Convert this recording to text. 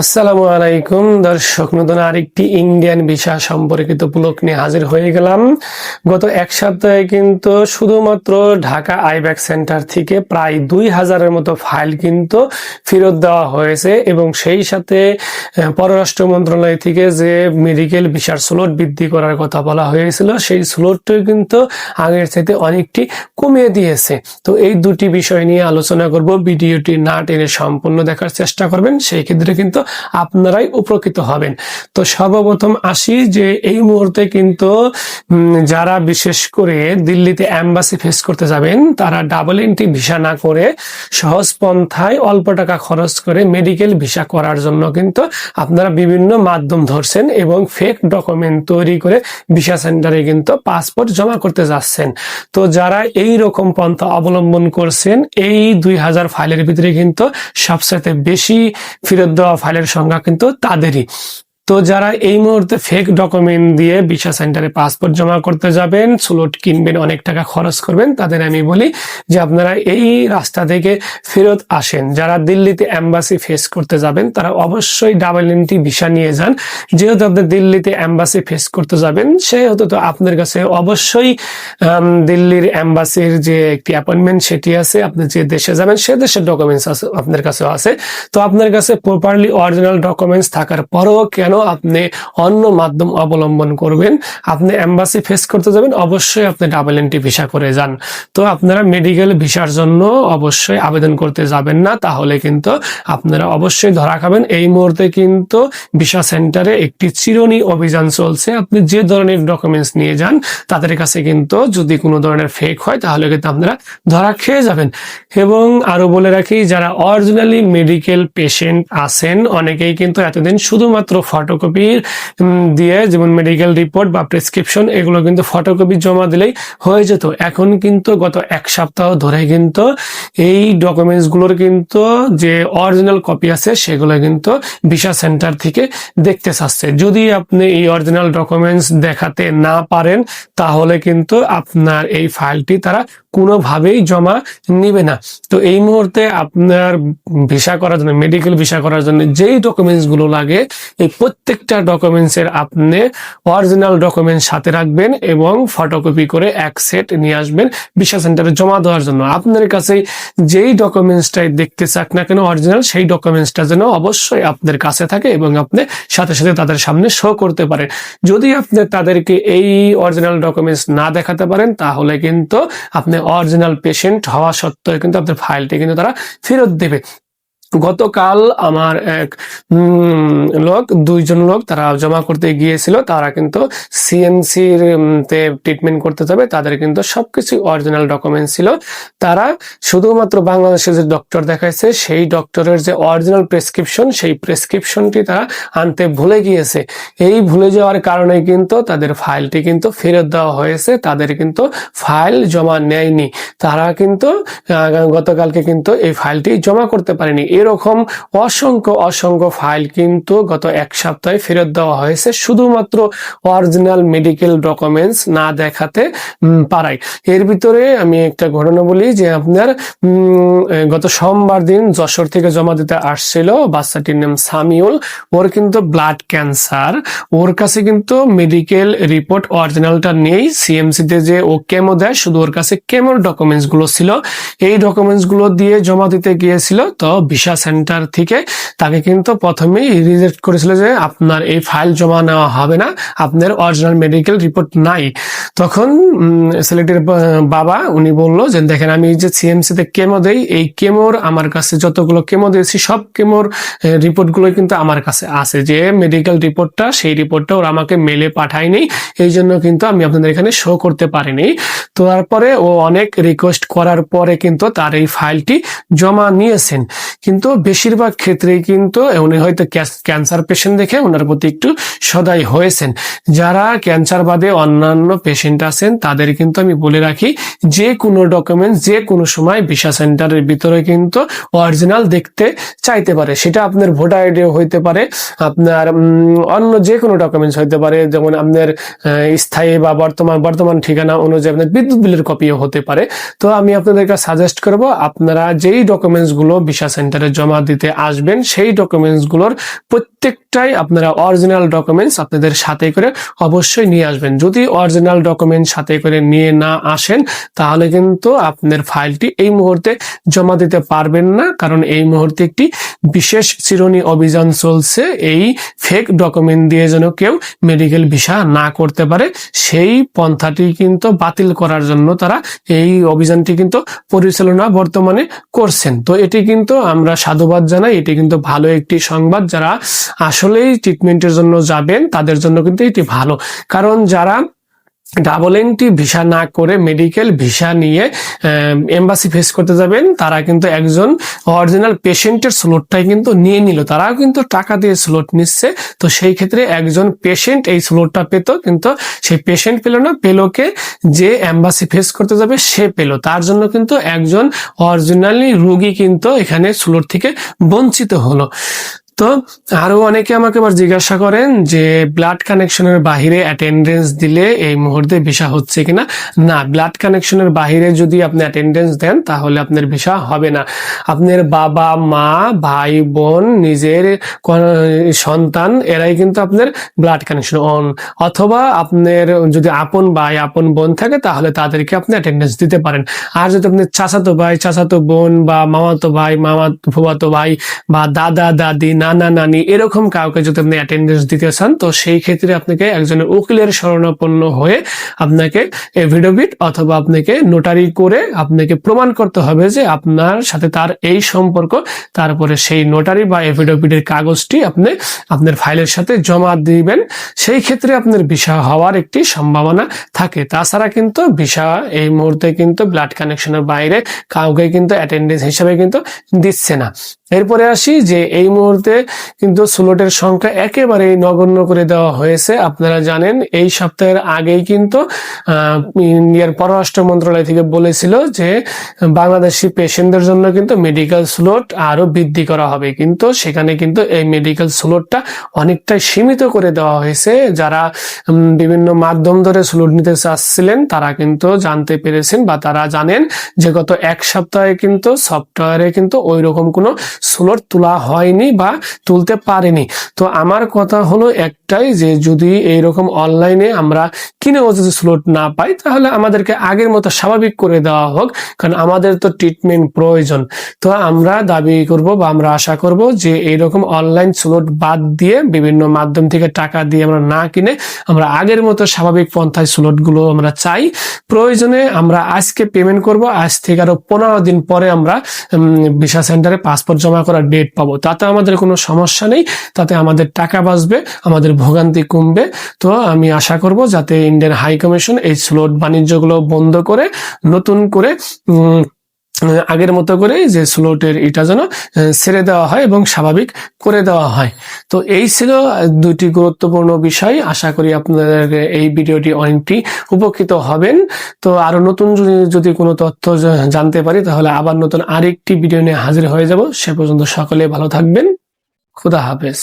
আসসালামু আলাইকুম, দর্শক নতুন আরেকটি ইন্ডিয়ান ভিসা সম্পর্কিত ব্লগ নিয়ে হাজির হয়ে গেলাম। গত এক সপ্তাহে কিন্তু শুধুমাত্র ঢাকা আইব্যাক সেন্টার থেকে প্রায় দুই হাজারের মতো ফাইল কিন্তু ফেরত দেওয়া হয়েছে এবং সেই সাথে পররাষ্ট্র মন্ত্রণালয় থেকে যে মেডিকেল ভিসার স্লোট বৃদ্ধি করার কথা বলা হয়েছিল, সেই স্লোটটি কিন্তু আগের চাইতে অনেকটি কমিয়ে দিয়েছে। তো এই দুটি বিষয় নিয়ে আলোচনা করব। ভিডিওটি না টেনে সম্পূর্ণ দেখার চেষ্টা করবেন, সেই ক্ষেত্রে কিন্তু আপনারাই উপকৃত হবেন। তো সর্বপ্রথম আসি যে এই মুহূর্তে কিন্তু যারা বিশেষ করে দিল্লিতে অ্যাম্বাসি ফেস করতে যাবেন, তারা ডাবল এন্ট্রি ভিসা না করে সহজ পন্থায় অল্প টাকা খরচ করে মেডিকেল ভিসা করার জন্য কিন্তু আপনারা বিভিন্ন মাধ্যম ধরছেন এবং ফেক ডকুমেন্ট তৈরি করে ভিসা সেন্টারে কিন্তু পাসপোর্ট জমা করতে যাচ্ছেন। তো যারা এই রকম পন্থা অবলম্বন করছেন, এই দুই হাজার ফাইলের ভিতরে কিন্তু সবসাথে বেশি ফেরত দেওয়া ফাইলের সংখ্যা কিন্তু তাদেরই। তো যারা এই মুহূর্তে ফেক ডকুমেন্ট দিয়ে ভিসা সেন্টারে পাসপোর্ট জমা করতে যাবেন স্লোট কিনবেন, অনেক টাকা খরচ করবেন, তাদের আমি বলি যে আপনারা এই রাস্তা থেকে ফেরত আসেন। যারা দিল্লিতে অ্যাম্বাসি ফেস করতে যাবেন, তারা অবশ্যই ডাবল এন্ট্রি ভিসা নিয়ে যান। যেহেতু আপনি দিল্লিতে অ্যাম্বাসি ফেস করতে যাবেন, সেহেতু তো আপনার কাছে অবশ্যই দিল্লির অ্যাম্বাসির যে একটি অ্যাপয়েন্টমেন্ট সেটি আছে। আপনি যে দেশে যাবেন, সে দেশের ডকুমেন্টস আছে আপনার কাছেও আছে। তো আপনার কাছে প্রপারলি অরিজিনাল ডকুমেন্টস থাকার পরেও কেন আপনি অন্য মাধ্যম অবলম্বন করবেন। আপনি অ্যাম্বাসি ফেস করতে যাবেন, অবশ্যই আপনি ডাবল এন্ট্রি ভিসা করে যান। তো আপনারা মেডিকেল ভিসার জন্য অবশ্যই আবেদন করতে যাবেন না, তাহলে কিন্তু আপনারা অবশ্যই ধরা খাবেন। এই মুহূর্তে কিন্তু ভিসা সেন্টারে একটি চিরনি অভিযান চলছে। আপনি যে ধরনের ডকুমেন্টস নিয়ে যান, তাদের কাছে কিন্তু যদি কোনো ধরনের ফেক হয়, তাহলে কিন্তু আপনারা ধরা খেয়ে যাবেন। এবং আরও বলে রাখি, যারা অরিজিনালি মেডিকেল পেশেন্ট আছেন, অনেকেই কিন্তু এতদিন শুধুমাত্র ফটোকপির দিয়ে যেমন মেডিকেল রিপোর্ট বা প্রেসক্রিপশন এগুলো কিন্তু ফটোকপি জমা দিলেই হয়ে যেত। এখন কিন্তু গত এক সপ্তাহ ধরে কিন্তু এই ডকুমেন্টসগুলোর কিন্তু যে অরিজিনাল কপি আছে, সেগুলো কিন্তু ভিসা সেন্টার থেকে দেখতে চাচ্ছে। যদি আপনি এই অরিজিনাল ডকুমেন্টস দেখাতে না পারেন, তাহলে কিন্তু আপনার এই ফাইলটি তারা কোনোভাবেই জমা নিবে না। তো এই মুহূর্তে আপনার ভিসা করার জন্য মেডিকেল ভিসা করার জন্য যেই ডকুমেন্টসগুলো লাগে, এই প্রত্যেকটা ডকুমেন্টস এর আপনি অরিজিনাল ডকুমেন্ট সাথে রাখবেন এবং ফটোকপি করে এক সেট নিয়ে আসবেন ভিসা সেন্টারে জমা দেওয়ার জন্য। আপনার কাছে যেই ডকুমেন্টসটাই দেখতে চাক না কেন অরিজিনাল সেই ডকুমেন্টসটা যেন অবশ্যই আপনার কাছে থাকে এবং আপনি সাথে সাথে তাদের সামনে শো করতে পারেন। যদি আপনি তাদেরকে এই অরিজিনাল ডকুমেন্টস না দেখাতে পারেন, তাহলে কিন্তু আপনি অরিজিনাল পেশেন্ট হওয়া সত্ত্বেও কিন্তু আপনার ফাইলটি কিন্তু তারা ফেরত দেবে। গতকাল আমার এক লোক, দুইজন লোক তারা জমা করতে গিয়েছিল, তারা কিন্তু সিএনসির তে ট্রিটমেন্ট করতে যাবে, তাদের কিন্তু সবকিছু অরিজিনাল ডকুমেন্ট ছিল। তারা শুধুমাত্র বাংলাদেশে যে ডক্টর দেখাইছে, সেই ডক্টরের যে অরিজিনাল প্রেসক্রিপশন সেই প্রেসক্রিপশনটি তারা আনতে ভুলে গিয়েছে। এই ভুলে যাওয়ার কারণে কিন্তু তাদের ফাইলটি কিন্তু ফেরত দেওয়া হয়েছে, তাদের কিন্তু ফাইল জমা নেয়নি। তারা কিন্তু গতকালকে কিন্তু এই ফাইলটি জমা করতে পারেনি। এরকম অসংখ্য অসংখ্য ফাইল কিন্তু গত এক সপ্তাহে ফেরত দেওয়া হয়েছে। শুধুমাত্র অরিজিনাল মেডিকেল ডকুমেন্টস না দেখাতে পারায়। এর ভিতরে আমি একটা ঘটনা বলি যে আপনার গত সোমবার দিন যশোর থেকে জমা দিতে আসছিল বাচ্চাটির নাম সামিউল। ওর কিন্তু ব্লাড ক্যান্সার ওর কাছে কিন্তু মেডিকেল রিপোর্ট অরিজিনালটা নেই। সিএমসি তে যে ও কেমো দেয়, শুধু ওর কাছে কেমোর ডকুমেন্টসগুলো ছিল। এই ডকুমেন্টসগুলো দিয়ে জমা দিতে গিয়েছিল। তো ভিসা সেন্টার থেকে তাকে কিন্তু প্রথমেই রিজেক্ট করেছিল যে আপনার এই ফাইল জমা নেওয়া হবে না, আপনার অরিজিনাল মেডিকেল রিপোর্ট নাই। তখন ছেলেটির বাবা উনি বলল যে, দেখেন, আমি যে সিএমসি তে কেমো দেই, এই কেমোর আমার কাছে যতগুলো কেমো দিয়েছি, সব কেমোর রিপোর্টগুলো কিন্তু আমার কাছে আছে। যে মেডিকেল রিপোর্টটা সেই রিপোর্টটা ওরা আমাকে মেলে পাঠায়নি, এই জন্য কিন্তু আমি আপনাদের এখানে শো করতে পারিনি। তো তারপরে ও অনেক রিকোয়েস্ট করার পরে কিন্তু তার এই ফাইলটি জমা নিয়েছেন। কিন্তু বেশিরভাগ ক্ষেত্রেই কিন্তু উনি হয়তো ক্যান্সার পেশেন্ট দেখে ওনার প্রতি একটু সদাই হয়েছেন। যারা ক্যান্সার বাদে অন্যান্য পেশেন্ট আছেন, তাদের কিন্তু আমি বলে রাখি, যে কোনো ডকুমেন্ট যে কোনো সময় ভিসা সেন্টারের ভিতরে কিন্তু অরিজিনাল দেখতে চাইতে পারে। সেটা আপনার ভোটার আইডিও হইতে পারে, আপনার অন্য যে কোনো ডকুমেন্টস হইতে পারে, যেমন আপনার স্থায়ী বা বর্তমান বর্তমান ঠিকানা অনুযায়ী আপনার বিদ্যুৎ বিলের কপিও হতে পারে। তো আমি আপনাদেরকে সাজেস্ট করব, আপনারা যেই ডকুমেন্টসগুলো ভিসা সেন্টারে সেন্টারে জমা দিতে আসবেন, সেই ডকুমেন্টসগুলোর প্রত্যেকটাই আপনারা অরিজিনাল ডকুমেন্টস আপনাদের সাথে করে অবশ্যই নিয়ে আসবেন। যদি অরিজিনাল ডকুমেন্ট সাথে করে নিয়ে না আসেন, তাহলে কিন্তু আপনার ফাইলটি এই মুহূর্তে জমা দিতে পারবেন না, কারণ এই মুহূর্তে একটি বিশেষ চিরুনি অভিযান চলছে। এই ফেক ডকুমেন্ট দিয়ে যেন কেউ মেডিকেল ভিসা না করতে পারে, সেই পন্থাটি কিন্তু বাতিল করার জন্য তারা এই অভিযানটি কিন্তু পরিচালনা বর্তমানে করছেন। তো এটি কিন্তু আমরা সাধুবাদ জানাই। এটি কিন্তু ভালো একটি সংবাদ। যারা আসলেই ট্রিটমেন্টের জন্য যাবেন, তাদের জন্য কিন্তু এটি ভালো। কারণ যারা ডাবল এন্ট্রি ভিসা না করে মেডিকেল ভিসা নিয়ে এম্বাসি ফেস করতে যাবেন। তারা কিন্তু একজন অরিজিনাল পেশেন্টের স্লোটটাই কিন্তু নিয়ে নিল। তারাও কিন্তু টাকা দিয়ে স্লোট নিচ্ছে। তো সেই ক্ষেত্রে একজন পেশেন্ট এই স্লোটটা পেত, কিন্তু সেই পেশেন্ট পেল না পেলোকে যে এম্বাসি ফেস করতে যাবে, সে পেল। তার জন্য কিন্তু একজন অরিজিনালি রুগী কিন্তু এখানে স্লোট থেকে বঞ্চিত হলো। তো আরও অনেকে আমাকে আবার জিজ্ঞাসা করেন যে ব্লাড কানেকশনের বাহিরে অ্যাটেন্ডেন্স দিলে এই মুহূর্তে ভিসা হচ্ছে কিনা? না ব্লাড কানেকশনের বাহিরে যদি আপনি অ্যাটেন্ডেন্স দেন, তাহলে আপনার ভিসা হবে না। আপনার বাবা, মা, ভাই, বোন, নিজের সন্তান, এরাই কিন্তু আপনার ব্লাড কানেকশন অন অথবা আপনার যদি আপন ভাই, আপন বোন থাকে, তাহলে তাদেরকে আপনি অ্যাটেন্ডেন্স দিতে পারেন। আর যদি আপনার চাচাতো ভাই, চাচাতো বোন বা মামাতো ভাই মামা ফুফাতো ভাই বা দাদা, দাদি নানা নানি, এরকম কাউকে যদি আপনি অ্যাটেন্ডেন্স দিতে চান, তো সেই ক্ষেত্রে আপনাকে একজনের উকিলের শরণাপন্ন হয়ে আপনাকে এভিডোভিট অথবা আপনাকে নোটারি করে আপনাকে প্রমাণ করতে হবে যে আপনার সাথে তার এই সম্পর্ক। তারপরে সেই নোটারি বা এভিডোভিটের কাগজটি আপনি আপনার ফাইলের সাথে জমা দিবেন। সেই ক্ষেত্রে আপনার ভিসা হওয়ার একটি সম্ভাবনা থাকে। তাছাড়া কিন্তু ভিসা এই মুহূর্তে কিন্তু ব্লাড কানেকশনের বাইরে কাউকে কিন্তু অ্যাটেন্ডেন্স হিসাবে কিন্তু দিচ্ছে না। এরপরে আসি যে এই মুহূর্তে কিন্তু স্লোটের সংখ্যা একেবারে নগণ্য করে দেওয়া হয়েছে। আপনারা জানেন, এই সপ্তাহের আগেই কিন্তু ইন্ডিয়ার পররাষ্ট্র মন্ত্রণালয় থেকে বলেছিল যে বাংলাদেশি পেশেন্টদের জন্য কিন্তু মেডিকেল স্লোট আরও বৃদ্ধি করা হবে। কিন্তু সেখানে কিন্তু এই মেডিকেল স্লোটটা অনেকটাই সীমিত করে দেওয়া হয়েছে। যারা বিভিন্ন মাধ্যম ধরে স্লোট নিতে চাচ্ছিলেন, তারা কিন্তু জানতে পেরেছেন বা তারা জানেন যে গত এক সপ্তাহে কিন্তু সফটওয়্যারে কিন্তু ওই রকম কোনো স্লোট তোলা হয়নি বা তুলতে পারেনি। তো আমার কথা হলো একটাই যে যদি এইরকম অনলাইনে আমরা কিনেও যদি স্লোট না পাই, তাহলে আমাদেরকে আগের মতো স্বাভাবিক করে দেওয়া হোক, কারণ আমাদের তো ট্রিটমেন্ট প্রয়োজন। তো আমরা দাবি করব বা আমরা আশা করব যে এইরকম অনলাইন স্লোট বাদ দিয়ে বিভিন্ন মাধ্যম থেকে টাকা দিয়ে আমরা না কিনে আমরা আগের মতো স্বাভাবিক পন্থায় স্লোটগুলো আমরা চাই। প্রয়োজনে আমরা আজকে পেমেন্ট করব, আজ থেকে আরও পনেরো দিন পরে আমরা ভিসা সেন্টারে পাসপোর্ট জমা করার ডেট পাবো। তাতে আমাদের কোনো সমস্যা নেই, তাতে আমাদের টাকা বাঁচবে, আমাদের ভোগান্তি কমবে। তো আমি আশা করব যাতে ইন্ডিয়ান হাই কমিশন এই স্লোট বাণিজ্যগুলো বন্ধ করে, নতুন করে আগের মতো করে যে স্লোটের এটা যেন ছেড়ে দেওয়া হয় এবং স্বাভাবিক করে দেওয়া হয়। তো এই ছিল দুটি গুরুত্বপূর্ণ বিষয়। আশা করি আপনাদের এই ভিডিওটি অনেকটি উপকৃত হবেন। তো আরও নতুন যদি কোনো তথ্য জানতে পারি, তাহলে আবার নতুন আরেকটি ভিডিও নিয়ে হাজির হয়ে যাব। সে পর্যন্ত সকলে ভালো থাকবেন। খুদা হাফেজ।